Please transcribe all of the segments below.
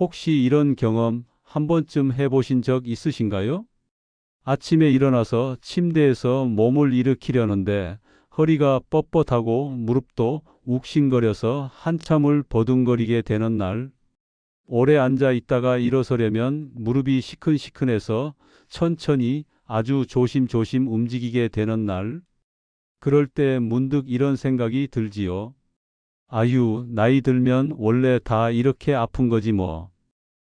혹시 이런 경험 한 번쯤 해보신 적 있으신가요? 아침에 일어나서 침대에서 몸을 일으키려는데 허리가 뻣뻣하고 무릎도 욱신거려서 한참을 버둥거리게 되는 날, 오래 앉아 있다가 일어서려면 무릎이 시큰시큰해서 천천히 아주 조심조심 움직이게 되는 날, 그럴 때 문득 이런 생각이 들지요. 아유, 나이 들면 원래 다 이렇게 아픈 거지 뭐.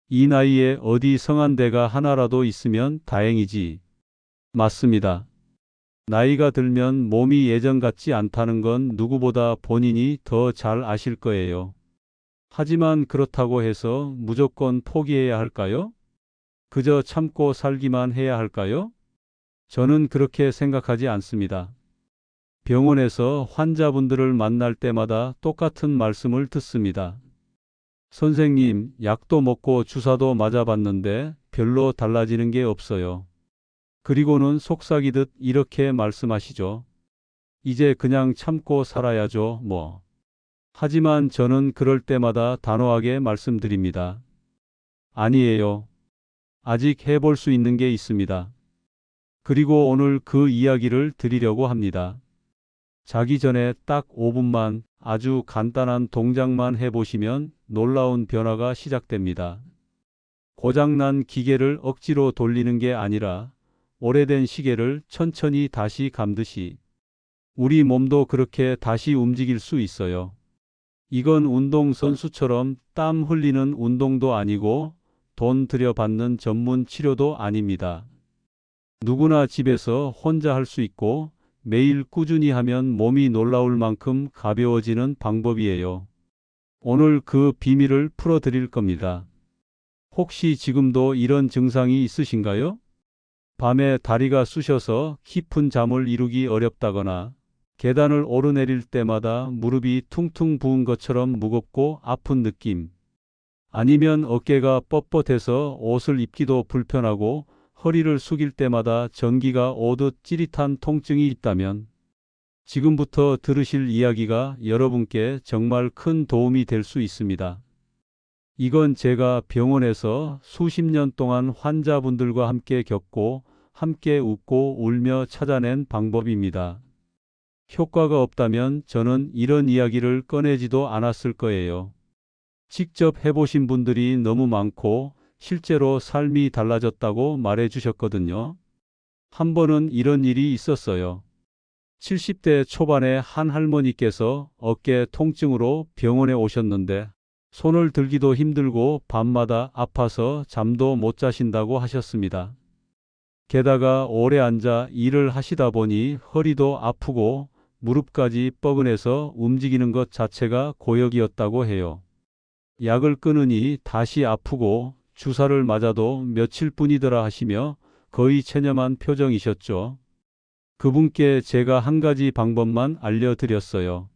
이 나이에 어디 성한 데가 하나라도 있으면 다행이지. 맞습니다. 나이가 들면 몸이 예전 같지 않다는 건 누구보다 본인이 더 잘 아실 거예요. 하지만 그렇다고 해서 무조건 포기해야 할까요? 그저 참고 살기만 해야 할까요? 저는 그렇게 생각하지 않습니다. 병원에서 환자분들을 만날 때마다 똑같은 말씀을 듣습니다. 선생님, 약도 먹고 주사도 맞아봤는데 별로 달라지는 게 없어요. 그리고는 속삭이듯 이렇게 말씀하시죠. 이제 그냥 참고 살아야죠, 뭐. 하지만 저는 그럴 때마다 단호하게 말씀드립니다. 아니에요. 아직 해볼 수 있는 게 있습니다. 그리고 오늘 그 이야기를 드리려고 합니다. 자기 전에 딱 5분만 아주 간단한 동작만 해보시면 놀라운 변화가 시작됩니다. 고장난 기계를 억지로 돌리는 게 아니라 오래된 시계를 천천히 다시 감듯이 우리 몸도 그렇게 다시 움직일 수 있어요. 이건 운동선수처럼 땀 흘리는 운동도 아니고 돈 들여받는 전문 치료도 아닙니다. 누구나 집에서 혼자 할 수 있고 매일 꾸준히 하면 몸이 놀라울 만큼 가벼워지는 방법이에요. 오늘 그 비밀을 풀어 드릴 겁니다. 혹시 지금도 이런 증상이 있으신가요? 밤에 다리가 쑤셔서 깊은 잠을 이루기 어렵다거나 계단을 오르내릴 때마다 무릎이 퉁퉁 부은 것처럼 무겁고 아픈 느낌. 아니면 어깨가 뻣뻣해서 옷을 입기도 불편하고 허리를 숙일 때마다 전기가 오듯 찌릿한 통증이 있다면 지금부터 들으실 이야기가 여러분께 정말 큰 도움이 될 수 있습니다. 이건 제가 병원에서 수십 년 동안 환자분들과 함께 겪고 함께 웃고 울며 찾아낸 방법입니다. 효과가 없다면 저는 이런 이야기를 꺼내지도 않았을 거예요. 직접 해보신 분들이 너무 많고 실제로 삶이 달라졌다고 말해 주셨거든요. 한 번은 이런 일이 있었어요. 70대 초반에 한 할머니께서 어깨 통증으로 병원에 오셨는데 손을 들기도 힘들고 밤마다 아파서 잠도 못 자신다고 하셨습니다. 게다가 오래 앉아 일을 하시다 보니 허리도 아프고 무릎까지 뻐근해서 움직이는 것 자체가 고역이었다고 해요. 약을 끊으니 다시 아프고 주사를 맞아도 며칠 뿐이더라 하시며 거의 체념한 표정이셨죠. 그분께 제가 한 가지 방법만 알려드렸어요.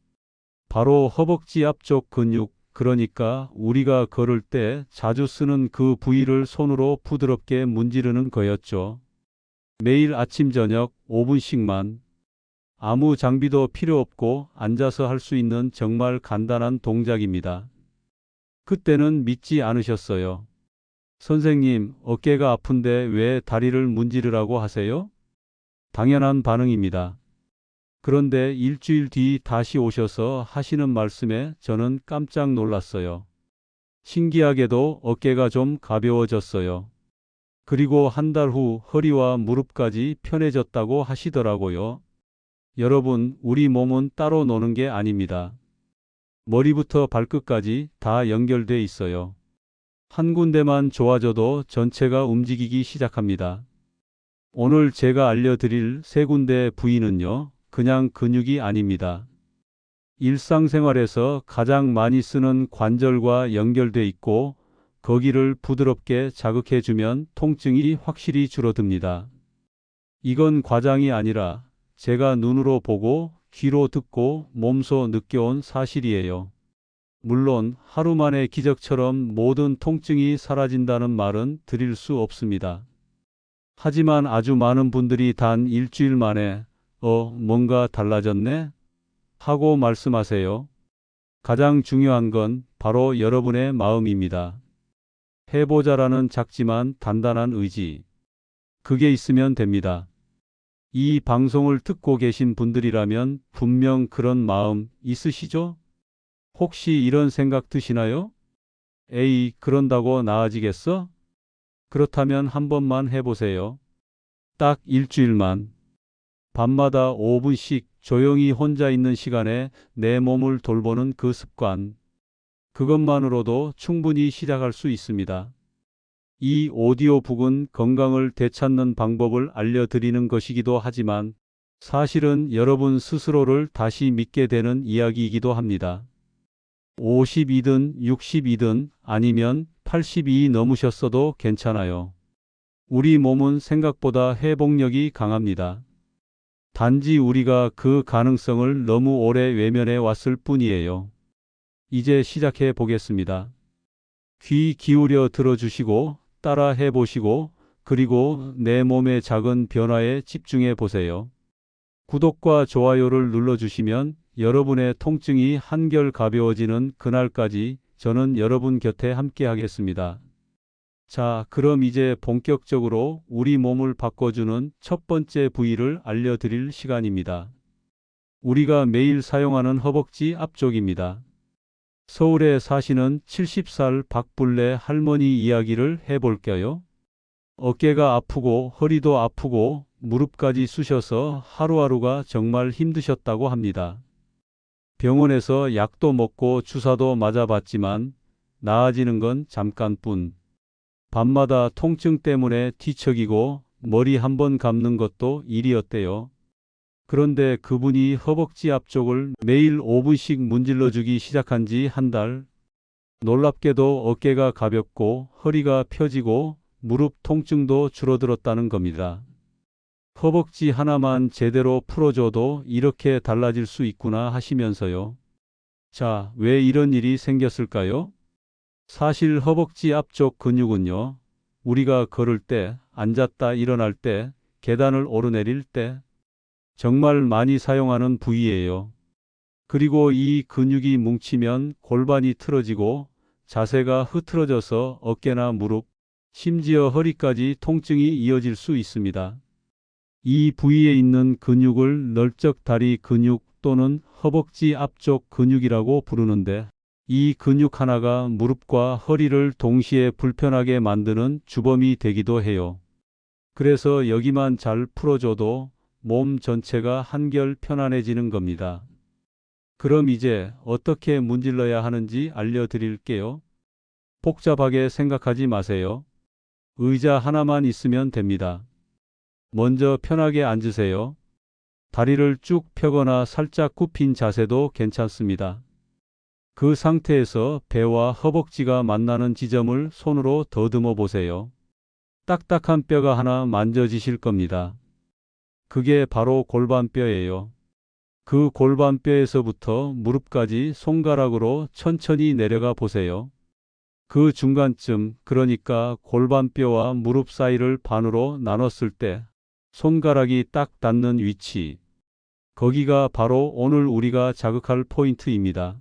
바로 허벅지 앞쪽 근육, 그러니까 우리가 걸을 때 자주 쓰는 그 부위를 손으로 부드럽게 문지르는 거였죠. 매일 아침 저녁 5분씩만 아무 장비도 필요 없고 앉아서 할 수 있는 정말 간단한 동작입니다. 그때는 믿지 않으셨어요. 선생님, 어깨가 아픈데 왜 다리를 문지르라고 하세요? 당연한 반응입니다. 그런데 일주일 뒤 다시 오셔서 하시는 말씀에 저는 깜짝 놀랐어요. 신기하게도 어깨가 좀 가벼워졌어요. 그리고 한 달 후 허리와 무릎까지 편해졌다고 하시더라고요. 여러분, 우리 몸은 따로 노는 게 아닙니다. 머리부터 발끝까지 다 연결돼 있어요. 한 군데만 좋아져도 전체가 움직이기 시작합니다. 오늘 제가 알려드릴 세 군데 부위는요, 그냥 근육이 아닙니다. 일상생활에서 가장 많이 쓰는 관절과 연결돼 있고, 거기를 부드럽게 자극해주면 통증이 확실히 줄어듭니다. 이건 과장이 아니라 제가 눈으로 보고 귀로 듣고 몸소 느껴온 사실이에요. 물론 하루 만에 기적처럼 모든 통증이 사라진다는 말은 드릴 수 없습니다. 하지만 아주 많은 분들이 단 일주일 만에 어, 뭔가 달라졌네? 하고 말씀하세요. 가장 중요한 건 바로 여러분의 마음입니다. 해보자라는 작지만 단단한 의지. 그게 있으면 됩니다. 이 방송을 듣고 계신 분들이라면 분명 그런 마음 있으시죠? 혹시 이런 생각 드시나요? 에이, 그런다고 나아지겠어? 그렇다면 한 번만 해보세요. 딱 일주일만. 밤마다 5분씩 조용히 혼자 있는 시간에 내 몸을 돌보는 그 습관. 그것만으로도 충분히 시작할 수 있습니다. 이 오디오북은 건강을 되찾는 방법을 알려드리는 것이기도 하지만 사실은 여러분 스스로를 다시 믿게 되는 이야기이기도 합니다. 52든 62든 아니면 82 넘으셨어도 괜찮아요. 우리 몸은 생각보다 회복력이 강합니다. 단지 우리가 그 가능성을 너무 오래 외면해 왔을 뿐이에요. 이제 시작해 보겠습니다. 귀 기울여 들어주시고 따라 해보시고 그리고 내 몸의 작은 변화에 집중해 보세요. 구독과 좋아요를 눌러주시면 여러분의 통증이 한결 가벼워지는 그날까지 저는 여러분 곁에 함께 하겠습니다. 자, 그럼 이제 본격적으로 우리 몸을 바꿔주는 첫 번째 부위를 알려드릴 시간입니다. 우리가 매일 사용하는 허벅지 앞쪽입니다. 서울에 사시는 70살 박불래 할머니 이야기를 해볼까요? 어깨가 아프고 허리도 아프고 무릎까지 쑤셔서 하루하루가 정말 힘드셨다고 합니다. 병원에서 약도 먹고 주사도 맞아봤지만 나아지는 건 잠깐뿐. 밤마다 통증 때문에 뒤척이고 머리 한 번 감는 것도 일이었대요. 그런데 그분이 허벅지 앞쪽을 매일 5분씩 문질러 주기 시작한 지 한 달. 놀랍게도 어깨가 가볍고 허리가 펴지고 무릎 통증도 줄어들었다는 겁니다. 허벅지 하나만 제대로 풀어줘도 이렇게 달라질 수 있구나 하시면서요. 자, 왜 이런 일이 생겼을까요? 사실 허벅지 앞쪽 근육은요, 우리가 걸을 때, 앉았다 일어날 때, 계단을 오르내릴 때, 정말 많이 사용하는 부위예요. 그리고 이 근육이 뭉치면 골반이 틀어지고 자세가 흐트러져서 어깨나 무릎, 심지어 허리까지 통증이 이어질 수 있습니다. 이 부위에 있는 근육을 널쩍 다리 근육 또는 허벅지 앞쪽 근육이라고 부르는데 이 근육 하나가 무릎과 허리를 동시에 불편하게 만드는 주범이 되기도 해요. 그래서 여기만 잘 풀어줘도 몸 전체가 한결 편안해지는 겁니다. 그럼 이제 어떻게 문질러야 하는지 알려드릴게요. 복잡하게 생각하지 마세요. 의자 하나만 있으면 됩니다. 먼저 편하게 앉으세요. 다리를 쭉 펴거나 살짝 굽힌 자세도 괜찮습니다. 그 상태에서 배와 허벅지가 만나는 지점을 손으로 더듬어 보세요. 딱딱한 뼈가 하나 만져지실 겁니다. 그게 바로 골반뼈예요. 그 골반뼈에서부터 무릎까지 손가락으로 천천히 내려가 보세요. 그 중간쯤, 그러니까 골반뼈와 무릎 사이를 반으로 나눴을 때 손가락이 딱 닿는 위치. 거기가 바로 오늘 우리가 자극할 포인트입니다.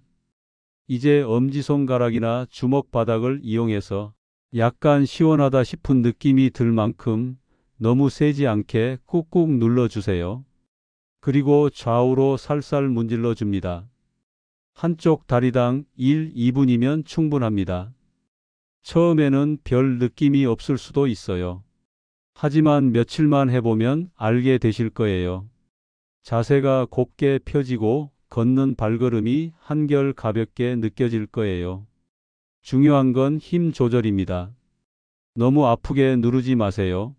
이제 엄지손가락이나 주먹 바닥을 이용해서 약간 시원하다 싶은 느낌이 들 만큼 너무 세지 않게 꾹꾹 눌러주세요. 그리고 좌우로 살살 문질러 줍니다. 한쪽 다리당 1, 2분이면 충분합니다. 처음에는 별 느낌이 없을 수도 있어요. 하지만 며칠만 해보면 알게 되실 거예요. 자세가 곱게 펴지고 걷는 발걸음이 한결 가볍게 느껴질 거예요. 중요한 건 힘 조절입니다. 너무 아프게 누르지 마세요.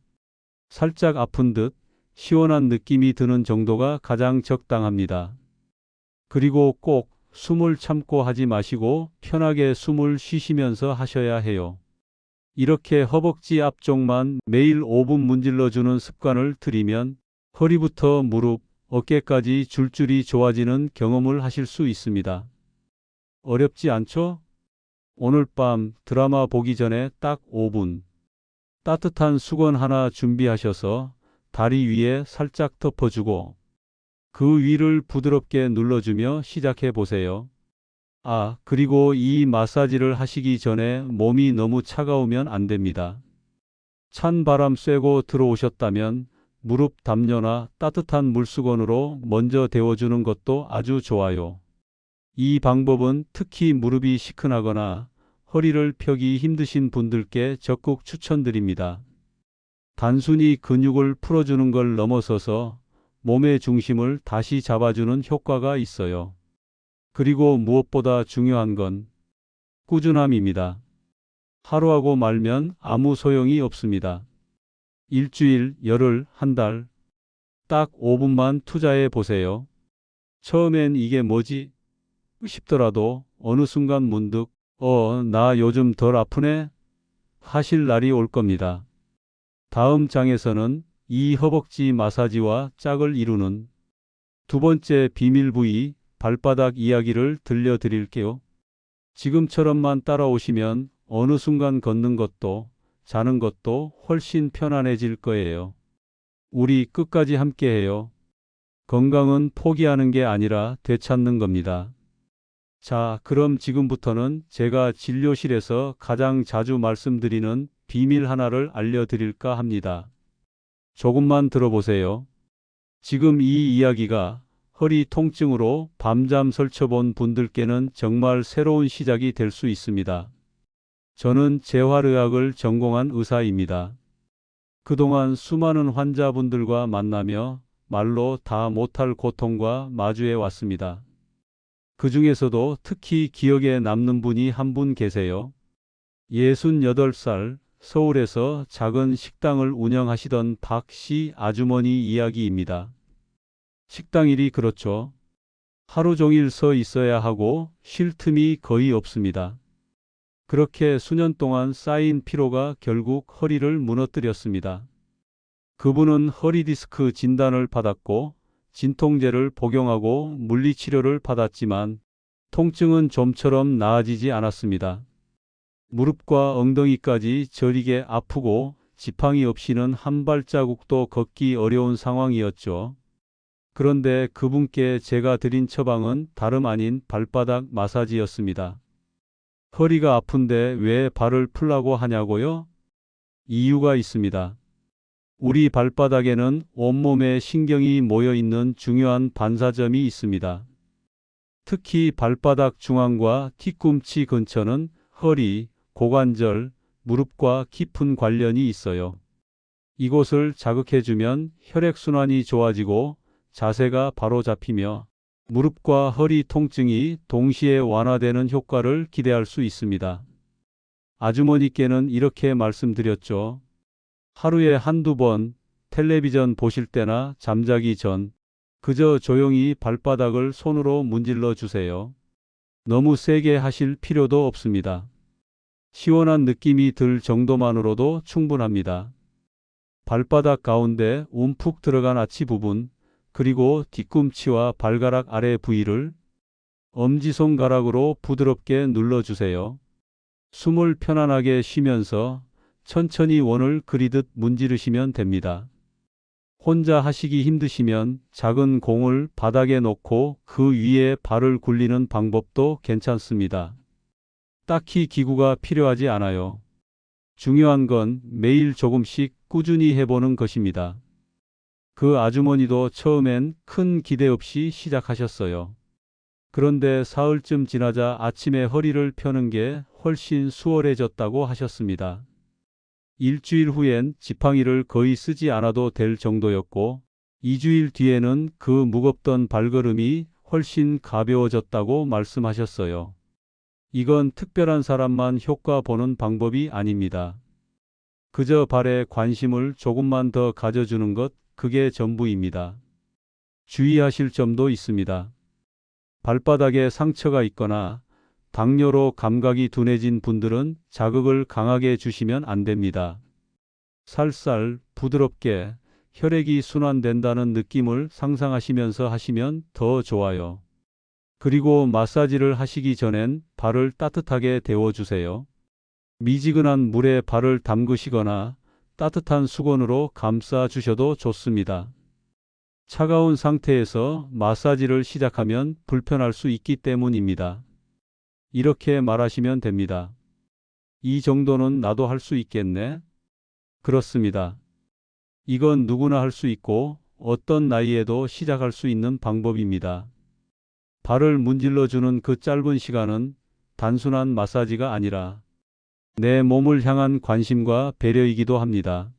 살짝 아픈 듯 시원한 느낌이 드는 정도가 가장 적당합니다. 그리고 꼭 숨을 참고 하지 마시고 편하게 숨을 쉬시면서 하셔야 해요. 이렇게 허벅지 앞쪽만 매일 5분 문질러주는 습관을 들이면 허리부터 무릎, 어깨까지 줄줄이 좋아지는 경험을 하실 수 있습니다. 어렵지 않죠? 오늘 밤 드라마 보기 전에 딱 5분. 따뜻한 수건 하나 준비하셔서 다리 위에 살짝 덮어주고 그 위를 부드럽게 눌러주며 시작해 보세요. 아, 그리고 이 마사지를 하시기 전에 몸이 너무 차가우면 안 됩니다. 찬 바람 쐬고 들어오셨다면 무릎 담요나 따뜻한 물수건으로 먼저 데워주는 것도 아주 좋아요. 이 방법은 특히 무릎이 시큰하거나 허리를 펴기 힘드신 분들께 적극 추천드립니다. 단순히 근육을 풀어주는 걸 넘어서서 몸의 중심을 다시 잡아주는 효과가 있어요. 그리고 무엇보다 중요한 건 꾸준함입니다. 하루하고 말면 아무 소용이 없습니다. 일주일, 열흘, 한 달, 딱 5분만 투자해 보세요. 처음엔 이게 뭐지? 싶더라도 어느 순간 문득, 어, 나 요즘 덜 아프네? 하실 날이 올 겁니다. 다음 장에서는 이 허벅지 마사지와 짝을 이루는 두 번째 비밀 부위 발바닥 이야기를 들려드릴게요. 지금처럼만 따라오시면 어느 순간 걷는 것도 자는 것도 훨씬 편안해질 거예요. 우리 끝까지 함께해요. 건강은 포기하는 게 아니라 되찾는 겁니다. 자, 그럼 지금부터는 제가 진료실에서 가장 자주 말씀드리는 비밀 하나를 알려드릴까 합니다. 조금만 들어보세요. 지금 이 이야기가 허리 통증으로 밤잠 설쳐본 분들께는 정말 새로운 시작이 될 수 있습니다. 저는 재활의학을 전공한 의사입니다. 그동안 수많은 환자분들과 만나며 말로 다 못할 고통과 마주해 왔습니다. 그 중에서도 특히 기억에 남는 분이 한 분 계세요. 68살 서울에서 작은 식당을 운영하시던 박 씨 아주머니 이야기입니다. 식당 일이 그렇죠. 하루 종일 서 있어야 하고 쉴 틈이 거의 없습니다. 그렇게 수년 동안 쌓인 피로가 결국 허리를 무너뜨렸습니다. 그분은 허리 디스크 진단을 받았고 진통제를 복용하고 물리치료를 받았지만 통증은 좀처럼 나아지지 않았습니다. 무릎과 엉덩이까지 저리게 아프고 지팡이 없이는 한 발자국도 걷기 어려운 상황이었죠. 그런데 그분께 제가 드린 처방은 다름 아닌 발바닥 마사지였습니다. 허리가 아픈데 왜 발을 풀라고 하냐고요? 이유가 있습니다. 우리 발바닥에는 온몸에 신경이 모여 있는 중요한 반사점이 있습니다. 특히 발바닥 중앙과 뒤꿈치 근처는 허리, 고관절, 무릎과 깊은 관련이 있어요. 이곳을 자극해주면 혈액순환이 좋아지고 자세가 바로 잡히며 무릎과 허리 통증이 동시에 완화되는 효과를 기대할 수 있습니다. 아주머니께는 이렇게 말씀드렸죠. 하루에 한두 번 텔레비전 보실 때나 잠자기 전 그저 조용히 발바닥을 손으로 문질러 주세요. 너무 세게 하실 필요도 없습니다. 시원한 느낌이 들 정도만으로도 충분합니다. 발바닥 가운데 움푹 들어간 아치 부분, 그리고 뒤꿈치와 발가락 아래 부위를 엄지손가락으로 부드럽게 눌러주세요. 숨을 편안하게 쉬면서 천천히 원을 그리듯 문지르시면 됩니다. 혼자 하시기 힘드시면 작은 공을 바닥에 놓고 그 위에 발을 굴리는 방법도 괜찮습니다. 딱히 기구가 필요하지 않아요. 중요한 건 매일 조금씩 꾸준히 해보는 것입니다. 그 아주머니도 처음엔 큰 기대 없이 시작하셨어요. 그런데 사흘쯤 지나자 아침에 허리를 펴는 게 훨씬 수월해졌다고 하셨습니다. 일주일 후엔 지팡이를 거의 쓰지 않아도 될 정도였고, 2주일 뒤에는 그 무겁던 발걸음이 훨씬 가벼워졌다고 말씀하셨어요. 이건 특별한 사람만 효과 보는 방법이 아닙니다. 그저 발에 관심을 조금만 더 가져주는 것, 그게 전부입니다. 주의하실 점도 있습니다. 발바닥에 상처가 있거나 당뇨로 감각이 둔해진 분들은 자극을 강하게 주시면 안 됩니다. 살살 부드럽게 혈액이 순환된다는 느낌을 상상하시면서 하시면 더 좋아요. 그리고 마사지를 하시기 전엔 발을 따뜻하게 데워주세요. 미지근한 물에 발을 담그시거나 따뜻한 수건으로 감싸 주셔도 좋습니다. 차가운 상태에서 마사지를 시작하면 불편할 수 있기 때문입니다. 이렇게 말하시면 됩니다. 이 정도는 나도 할 수 있겠네? 그렇습니다. 이건 누구나 할 수 있고 어떤 나이에도 시작할 수 있는 방법입니다. 발을 문질러 주는 그 짧은 시간은 단순한 마사지가 아니라 내 몸을 향한 관심과 배려이기도 합니다.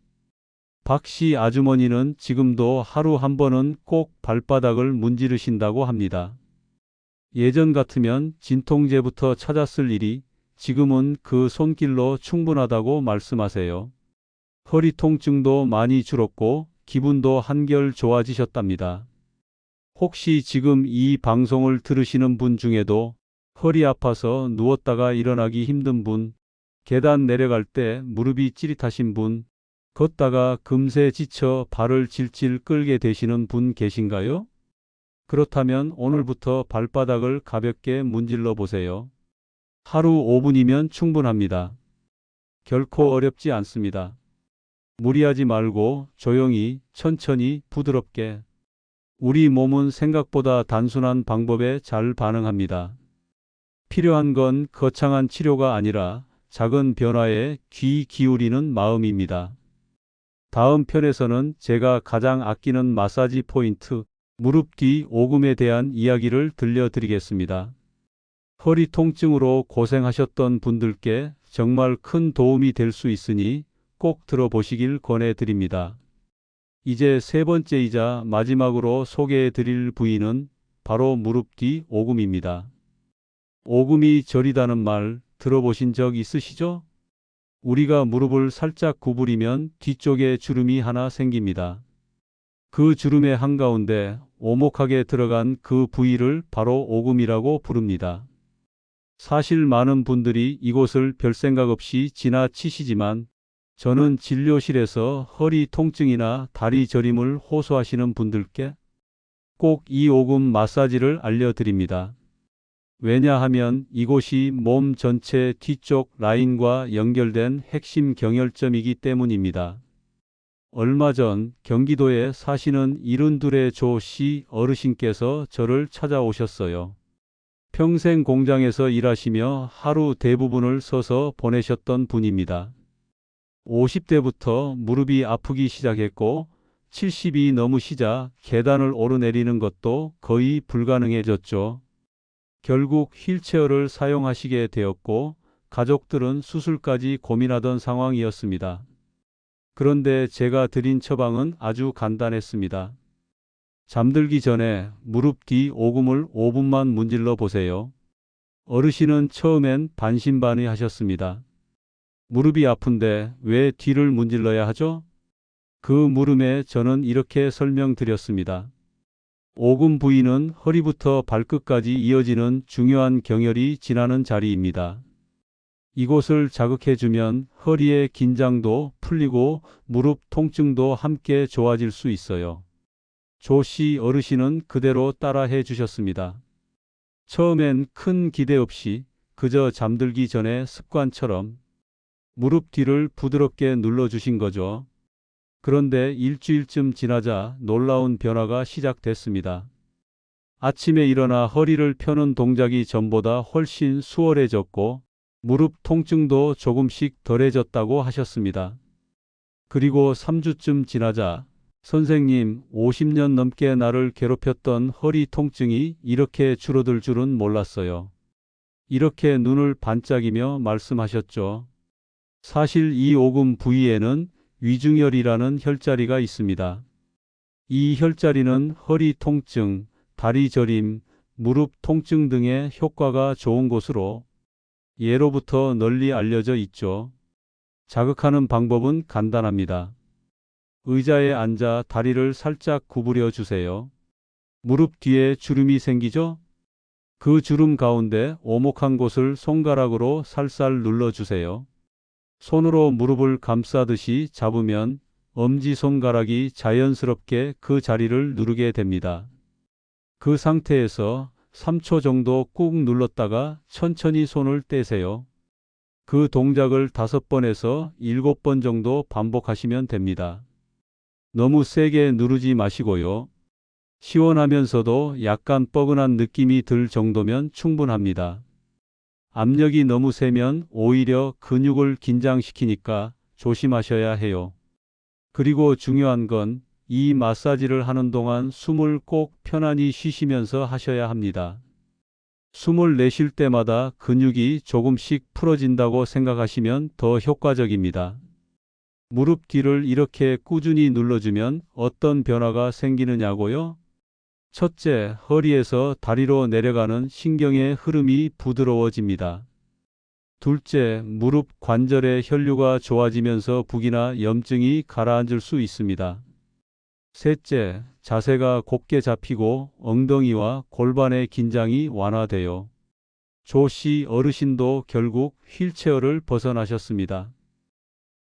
박 씨 아주머니는 지금도 하루 한 번은 꼭 발바닥을 문지르신다고 합니다. 예전 같으면 진통제부터 찾았을 일이 지금은 그 손길로 충분하다고 말씀하세요. 허리 통증도 많이 줄었고 기분도 한결 좋아지셨답니다. 혹시 지금 이 방송을 들으시는 분 중에도 허리 아파서 누웠다가 일어나기 힘든 분, 계단 내려갈 때 무릎이 찌릿하신 분, 걷다가 금세 지쳐 발을 질질 끌게 되시는 분 계신가요? 그렇다면 오늘부터 발바닥을 가볍게 문질러 보세요. 하루 5분이면 충분합니다. 결코 어렵지 않습니다. 무리하지 말고 조용히, 천천히, 부드럽게. 우리 몸은 생각보다 단순한 방법에 잘 반응합니다. 필요한 건 거창한 치료가 아니라 작은 변화에 귀 기울이는 마음입니다. 다음 편에서는 제가 가장 아끼는 마사지 포인트, 무릎 뒤 오금에 대한 이야기를 들려드리겠습니다. 허리 통증으로 고생하셨던 분들께 정말 큰 도움이 될 수 있으니 꼭 들어보시길 권해드립니다. 이제 세 번째이자 마지막으로 소개해 드릴 부위는 바로 무릎 뒤 오금입니다. 오금이 저리다는 말 들어보신 적 있으시죠? 우리가 무릎을 살짝 구부리면 뒤쪽에 주름이 하나 생깁니다. 그 주름의 한가운데 오목하게 들어간 그 부위를 바로 오금이라고 부릅니다. 사실 많은 분들이 이곳을 별 생각 없이 지나치시지만 저는 진료실에서 허리 통증이나 다리 저림을 호소하시는 분들께 꼭 이 오금 마사지를 알려드립니다. 왜냐하면 이곳이 몸 전체 뒤쪽 라인과 연결된 핵심 경혈점이기 때문입니다. 얼마 전 경기도에 사시는 이른둘의 조 씨 어르신께서 저를 찾아오셨어요. 평생 공장에서 일하시며 하루 대부분을 서서 보내셨던 분입니다. 50대부터 무릎이 아프기 시작했고 70이 넘으시자 계단을 오르내리는 것도 거의 불가능해졌죠. 결국 휠체어를 사용하시게 되었고 가족들은 수술까지 고민하던 상황이었습니다. 그런데 제가 드린 처방은 아주 간단했습니다. 잠들기 전에 무릎 뒤 오금을 5분만 문질러 보세요. 어르신은 처음엔 반신반의 하셨습니다. 무릎이 아픈데 왜 뒤를 문질러야 하죠? 그 물음에 저는 이렇게 설명드렸습니다. 오금 부위는 허리부터 발끝까지 이어지는 중요한 경혈이 지나는 자리입니다. 이곳을 자극해주면 허리의 긴장도 풀리고 무릎 통증도 함께 좋아질 수 있어요. 조씨 어르신은 그대로 따라해 주셨습니다. 처음엔 큰 기대 없이 그저 잠들기 전에 습관처럼 무릎 뒤를 부드럽게 눌러주신 거죠. 그런데 일주일쯤 지나자 놀라운 변화가 시작됐습니다. 아침에 일어나 허리를 펴는 동작이 전보다 훨씬 수월해졌고 무릎 통증도 조금씩 덜해졌다고 하셨습니다. 그리고 3주쯤 지나자 선생님 50년 넘게 나를 괴롭혔던 허리 통증이 이렇게 줄어들 줄은 몰랐어요. 이렇게 눈을 반짝이며 말씀하셨죠. 사실 이 오금 부위에는 위중혈이라는 혈자리가 있습니다. 이 혈자리는 허리 통증, 다리 저림, 무릎 통증 등의 효과가 좋은 곳으로 예로부터 널리 알려져 있죠. 자극하는 방법은 간단합니다. 의자에 앉아 다리를 살짝 구부려 주세요. 무릎 뒤에 주름이 생기죠? 그 주름 가운데 오목한 곳을 손가락으로 살살 눌러 주세요. 손으로 무릎을 감싸듯이 잡으면 엄지손가락이 자연스럽게 그 자리를 누르게 됩니다. 그 상태에서 3초 정도 꾹 눌렀다가 천천히 손을 떼세요. 그 동작을 5번에서 7번 정도 반복하시면 됩니다. 너무 세게 누르지 마시고요. 시원하면서도 약간 뻐근한 느낌이 들 정도면 충분합니다. 압력이 너무 세면 오히려 근육을 긴장시키니까 조심하셔야 해요. 그리고 중요한 건 이 마사지를 하는 동안 숨을 꼭 편안히 쉬시면서 하셔야 합니다. 숨을 내쉴 때마다 근육이 조금씩 풀어진다고 생각하시면 더 효과적입니다. 무릎 뒤를 이렇게 꾸준히 눌러주면 어떤 변화가 생기느냐고요? 첫째, 허리에서 다리로 내려가는 신경의 흐름이 부드러워집니다. 둘째, 무릎 관절의 혈류가 좋아지면서 붓기나 염증이 가라앉을 수 있습니다. 셋째, 자세가 곱게 잡히고 엉덩이와 골반의 긴장이 완화돼요. 조씨 어르신도 결국 휠체어를 벗어나셨습니다.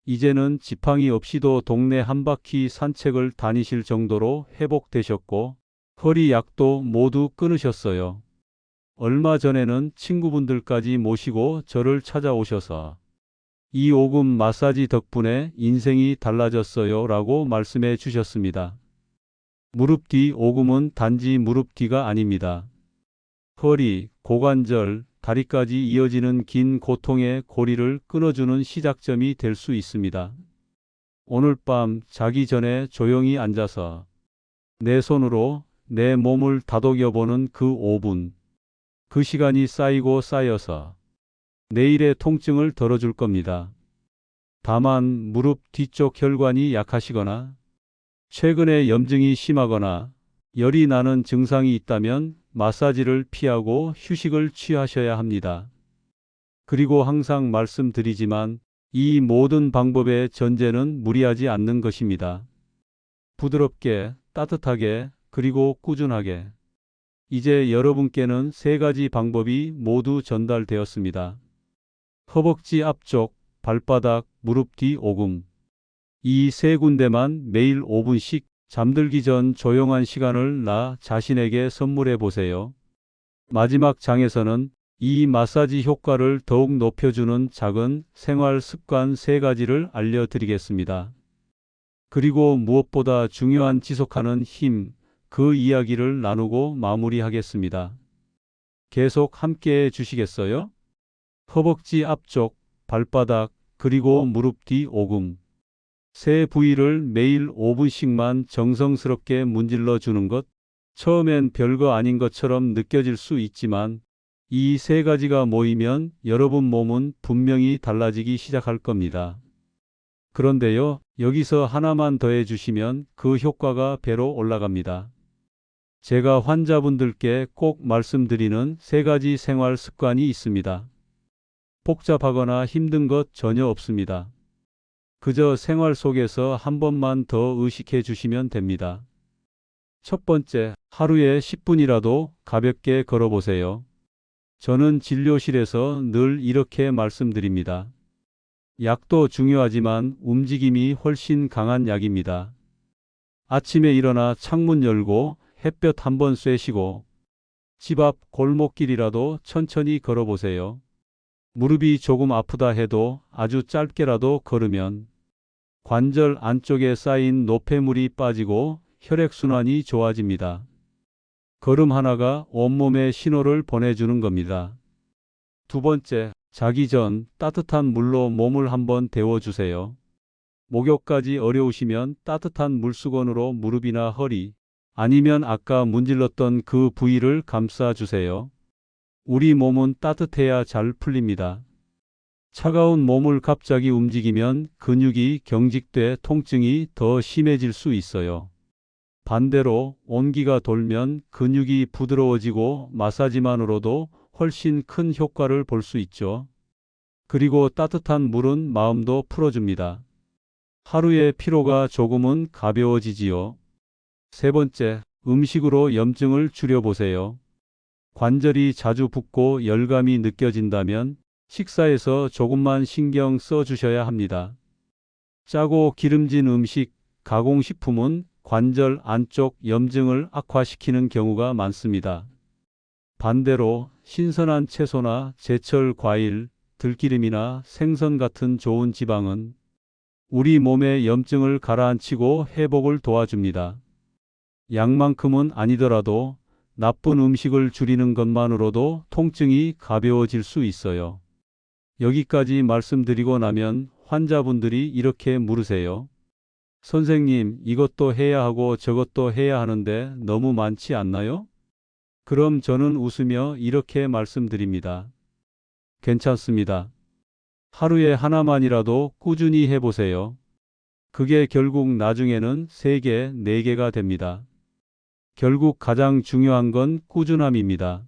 이제는 지팡이 없이도 동네 한 바퀴 산책을 다니실 정도로 회복되셨고 허리 약도 모두 끊으셨어요. 얼마 전에는 친구분들까지 모시고 저를 찾아오셔서 이 오금 마사지 덕분에 인생이 달라졌어요 라고 말씀해 주셨습니다. 무릎 뒤 오금은 단지 무릎 뒤가 아닙니다. 허리, 고관절, 다리까지 이어지는 긴 고통의 고리를 끊어주는 시작점이 될 수 있습니다. 오늘 밤 자기 전에 조용히 앉아서 내 손으로 내 몸을 다독여 보는 그 5분. 그 시간이 쌓이고 쌓여서 내일의 통증을 덜어줄 겁니다. 다만 무릎 뒤쪽 혈관이 약하시거나 최근에 염증이 심하거나 열이 나는 증상이 있다면 마사지를 피하고 휴식을 취하셔야 합니다. 그리고 항상 말씀드리지만 이 모든 방법의 전제는 무리하지 않는 것입니다. 부드럽게, 따뜻하게, 그리고 꾸준하게. 이제 여러분께는 세 가지 방법이 모두 전달되었습니다. 허벅지 앞쪽, 발바닥, 무릎 뒤 오금. 이 세 군데만 매일 5분씩 잠들기 전 조용한 시간을 나 자신에게 선물해 보세요. 마지막 장에서는 이 마사지 효과를 더욱 높여주는 작은 생활 습관 세 가지를 알려드리겠습니다. 그리고 무엇보다 중요한 지속하는 힘, 그 이야기를 나누고 마무리하겠습니다. 계속 함께 해 주시겠어요? 허벅지 앞쪽, 발바닥, 그리고 무릎 뒤 오금. 세 부위를 매일 5분씩만 정성스럽게 문질러 주는 것. 처음엔 별거 아닌 것처럼 느껴질 수 있지만 이 세 가지가 모이면 여러분 몸은 분명히 달라지기 시작할 겁니다. 그런데요, 여기서 하나만 더해 주시면 그 효과가 배로 올라갑니다. 제가 환자분들께 꼭 말씀드리는 세 가지 생활 습관이 있습니다. 복잡하거나 힘든 것 전혀 없습니다. 그저 생활 속에서 한 번만 더 의식해 주시면 됩니다. 첫 번째, 하루에 10분이라도 가볍게 걸어보세요. 저는 진료실에서 늘 이렇게 말씀드립니다. 약도 중요하지만 움직임이 훨씬 강한 약입니다. 아침에 일어나 창문 열고 햇볕 한번 쐬시고 집 앞 골목길이라도 천천히 걸어보세요. 무릎이 조금 아프다 해도 아주 짧게라도 걸으면 관절 안쪽에 쌓인 노폐물이 빠지고 혈액순환이 좋아집니다. 걸음 하나가 온몸에 신호를 보내주는 겁니다. 두 번째, 자기 전 따뜻한 물로 몸을 한번 데워주세요. 목욕까지 어려우시면 따뜻한 물수건으로 무릎이나 허리, 아니면 아까 문질렀던 그 부위를 감싸주세요. 우리 몸은 따뜻해야 잘 풀립니다. 차가운 몸을 갑자기 움직이면 근육이 경직돼 통증이 더 심해질 수 있어요. 반대로 온기가 돌면 근육이 부드러워지고 마사지만으로도 훨씬 큰 효과를 볼 수 있죠. 그리고 따뜻한 물은 마음도 풀어줍니다. 하루의 피로가 조금은 가벼워지지요. 세 번째, 음식으로 염증을 줄여보세요. 관절이 자주 붓고 열감이 느껴진다면 식사에서 조금만 신경 써 주셔야 합니다. 짜고 기름진 음식, 가공식품은 관절 안쪽 염증을 악화시키는 경우가 많습니다. 반대로 신선한 채소나 제철 과일, 들기름이나 생선 같은 좋은 지방은 우리 몸의 염증을 가라앉히고 회복을 도와줍니다. 약만큼은 아니더라도 나쁜 음식을 줄이는 것만으로도 통증이 가벼워질 수 있어요. 여기까지 말씀드리고 나면 환자분들이 이렇게 물으세요. 선생님, 이것도 해야 하고 저것도 해야 하는데 너무 많지 않나요? 그럼 저는 웃으며 이렇게 말씀드립니다. 괜찮습니다. 하루에 하나만이라도 꾸준히 해보세요. 그게 결국 나중에는 3개, 4개가 됩니다. 결국 가장 중요한 건 꾸준함입니다.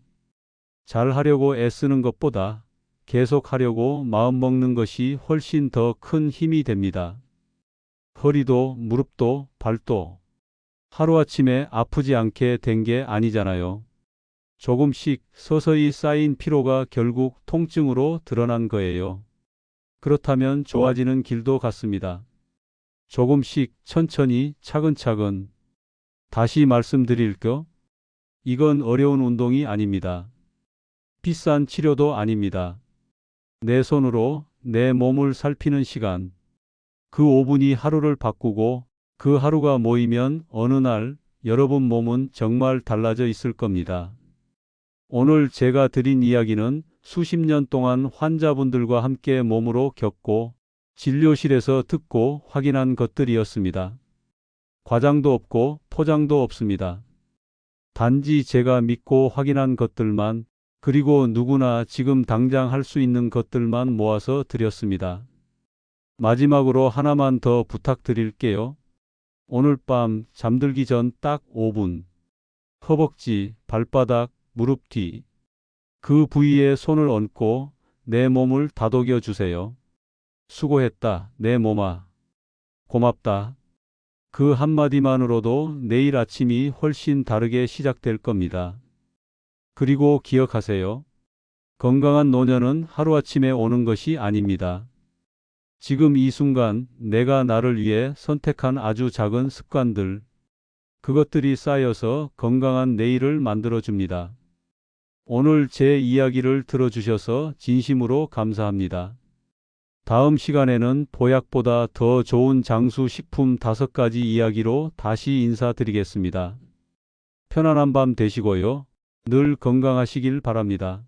잘 하려고 애쓰는 것보다 계속 하려고 마음먹는 것이 훨씬 더 큰 힘이 됩니다. 허리도 무릎도 발도 하루아침에 아프지 않게 된 게 아니잖아요. 조금씩 서서히 쌓인 피로가 결국 통증으로 드러난 거예요. 그렇다면 좋아지는 길도 같습니다. 조금씩 천천히 차근차근 다시 말씀드릴까? 이건 어려운 운동이 아닙니다. 비싼 치료도 아닙니다. 내 손으로 내 몸을 살피는 시간. 그 5분이 하루를 바꾸고 그 하루가 모이면 어느 날 여러분 몸은 정말 달라져 있을 겁니다. 오늘 제가 드린 이야기는 수십 년 동안 환자분들과 함께 몸으로 겪고 진료실에서 듣고 확인한 것들이었습니다. 과장도 없고 포장도 없습니다. 단지 제가 믿고 확인한 것들만 그리고 누구나 지금 당장 할 수 있는 것들만 모아서 드렸습니다. 마지막으로 하나만 더 부탁드릴게요. 오늘 밤 잠들기 전 딱 5분. 허벅지, 발바닥, 무릎 뒤. 그 부위에 손을 얹고 내 몸을 다독여 주세요. 수고했다, 내 몸아. 고맙다. 그 한마디만으로도 내일 아침이 훨씬 다르게 시작될 겁니다. 그리고 기억하세요. 건강한 노년은 하루아침에 오는 것이 아닙니다. 지금 이 순간 내가 나를 위해 선택한 아주 작은 습관들, 그것들이 쌓여서 건강한 내일을 만들어 줍니다. 오늘 제 이야기를 들어주셔서 진심으로 감사합니다. 다음 시간에는 보약보다 더 좋은 장수 식품 다섯 가지 이야기로 다시 인사드리겠습니다. 편안한 밤 되시고요. 늘 건강하시길 바랍니다.